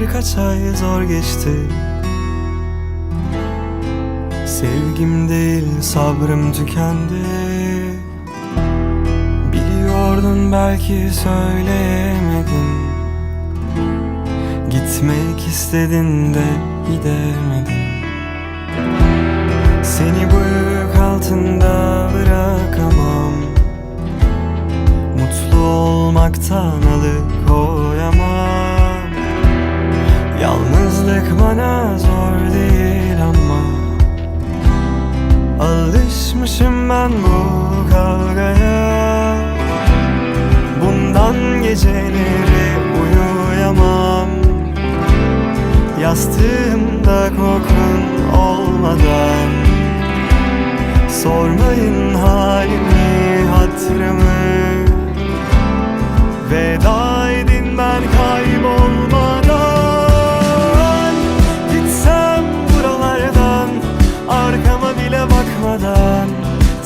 birkaç ay zor geçti. Sevgim değil sabrım tükendi. Biliyordun belki söyleyemedin Gitmek istedin de gidemedin Seni bu yük altında bırakamam. Mutlu olmaktan alıkoyamam Yalnızlık bana zor değil ama Alışmışım ben bu kavgaya. Bundan geceleri uyuyamam. Yastığımda kokun olmadan. Sormayın halimi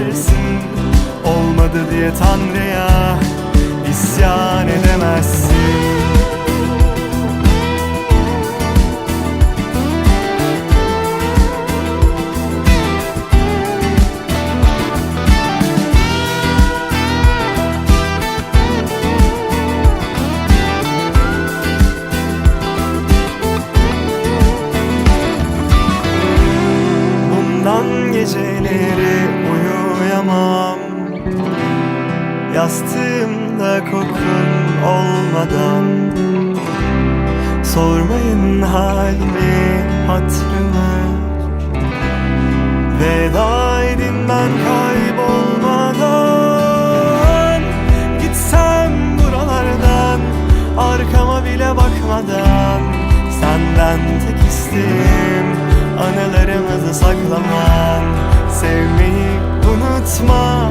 seversin Olmadı diye Tanrı'ya isyan edemezsin. Geceleri Yastığımda kokun olmadan Sormayın halimi hatırımı Veda edin ben kaybolmadan. Gitsem buralardan Arkama bile bakmadan. Senden tek isteğim Anılarımızı saklaman Sevmeyi unutma